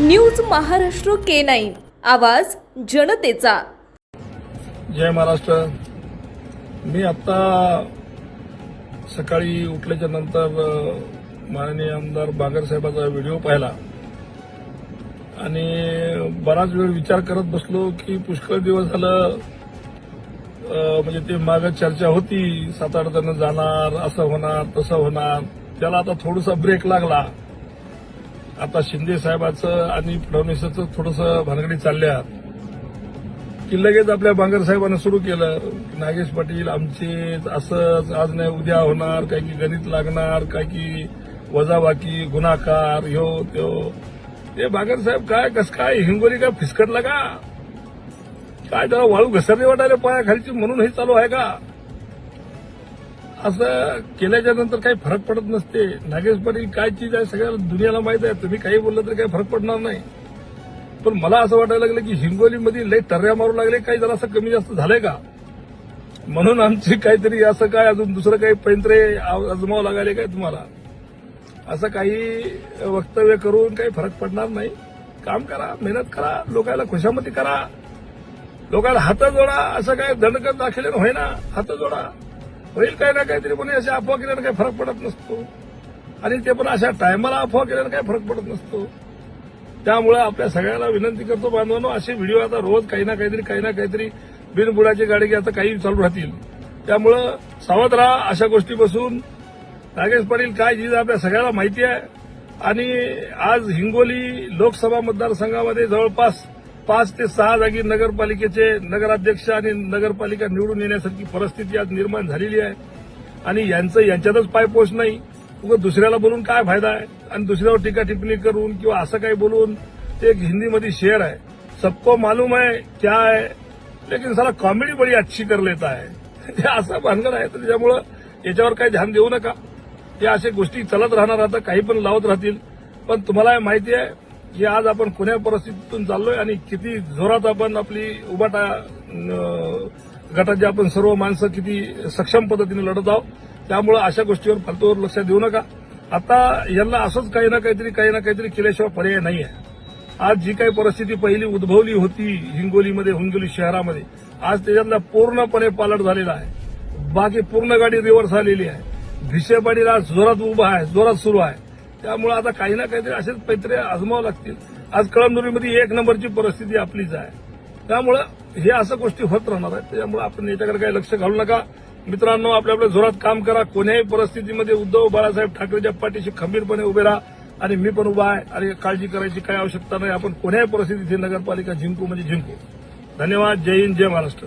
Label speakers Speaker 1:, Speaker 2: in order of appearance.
Speaker 1: News Maharashtra K nine. आवाज जनतेचा.
Speaker 2: जय महाराष्ट्र. मी आत्ता सकाळी उठल्याच्या नंतर माननीय आमदार बागरसाहेबाचा व्हिडिओ पाहिला. आणि बराच वेळ विचार करत बसलो की पुष्कळ दिवस झालं म्हणजे ते मागं चर्चा होती सात आठ जण जाणार असं होणार तसं होणार. त्याला आता थोडासा ब्रेक लागला. आता शिंदे साहेबाचं आणि फडणवीसाचं थोडंसं भानगडी चालल्या. की लगेच आपल्या बांगर साहेबांना सुरू केलं. नागेश पाटील आमचे असंच आज नाही उद्या होणार काय की गणित लागणार काय की वजाबाकी गुन्हाकार ह्यो त्यो. ते बांगर साहेब काय कस काय हिंगोली काय फिसकटला का? काय त्याला वाळू घसरली वाटायला पायाखालची म्हणून हे चालू आहे का? असं केल्याच्यानंतर काही फरक पडत नसते. नागेश पाटील काय चीज आहे सगळ्या दुनियाला माहीत आहे. तुम्ही काही बोललं तर काही फरक पडणार नाही. पण मला असं वाटायला लागलं की हिंगोलीमध्ये लय टर्या मारू लागले काही जरा असं कमी जास्त झालंय का? म्हणून आमची काहीतरी असं काय अजून दुसरं काही पैंत्रे आजमावं लागायले काय तुम्हाला? असं काही वक्तव्य करून काही फरक पडणार नाही. काम करा मेहनत करा लोकांना खुशामती करा. लोकांना हात जोडा असं काय दंडकत दाखल होईना. हात जोडा. होईल काय ना काहीतरी पण अशा अफवा केल्यानं काही फरक पडत नसतो. आणि ते पण अशा टायमाला अफवा केल्यानं काही फरक पडत नसतो. त्यामुळे आपल्या सगळ्यांना विनंती करतो बांधवांनो असे व्हिडिओ आता रोज काही ना काहीतरी काही ना काहीतरी बिनबुडाची गाडी आता काही चालू राहतील. त्यामुळं सावध राहा अशा गोष्टीपासून. नागेश पाटील काय जी आपल्या सगळ्याला माहिती आहे. आणि आज हिंगोली लोकसभा मतदारसंघामध्ये जवळपास पाच ते सहा जागी नगरपालिकेचे नगराध्यक्ष आणि नगरपालिका निवडून येण्यासारखी परिस्थिती आज निर्माण झालेली आहे. आणि यांचं यांच्यातच पायपोच नाही. उगं दुसऱ्याला बोलून काय फायदा आहे? आणि दुसऱ्यावर टीका टिप्पणी करून किंवा असं काही बोलून ते एक हिंदीमध्ये शेअर आहे. सबको मालूम है क्या है लेकिन साला कॉमेडी बडी अच्छी कर लेता है. असं भानगड आहे. तर त्याच्यामुळं याच्यावर काही ध्यान देऊ नका. या अशा गोष्टी चालत राहणार आता काही पण लावत राहतील. पण तुम्हाला माहिती आहे की आज आपण कोण्या परिस्थितीतून चाललोय आणि किती जोरात आपण आपली उबाटा गटात गटाचे आपण सर्व माणसं किती सक्षम पद्धतीने लढत आहोत त्यामुळे अशा गोष्टीवर फालतूवर लक्ष देऊ नका. आता यांना असंच काही ना काहीतरी काही ना काहीतरी केल्याशिवाय पर्याय नाही आहे आज जी काही परिस्थिती पहिली उद्भवली होती हिंगोलीमध्ये हिंगोली शहरामध्ये आज त्याच्यातला पूर्णपणे पालट झालेला आहे. बाकी पूर्ण गाडी रिव्हर्स आलेली आहे. भिसेपाडीला जोरात उभा आहे जोरात सुरू आहे. त्यामुळे आता काही ना काहीतरी असेच पैत्रे आजमावं लागतील. आज कळमनुरीमध्ये एक नंबरची परिस्थिती आपलीच आहे. त्यामुळं हे असं गोष्टी होत राहणार आहेत. त्यामुळे आपण याच्याकडे काही लक्ष घालू नका. मित्रांनो आपल्या आपल्या जोरात काम करा. कोण्याही परिस्थितीमध्ये उद्धव बाळासाहेब ठाकरेच्या पाठीशी खंबीरपणे उभे राहा. आणि मी पण उभा आहे. आणि काळजी करायची काही आवश्यकता नाही. आपण कोण्याही परिस्थितीत ही नगरपालिका जिंकू म्हणजे जिंकू. धन्यवाद. जय हिंद. जय महाराष्ट्र.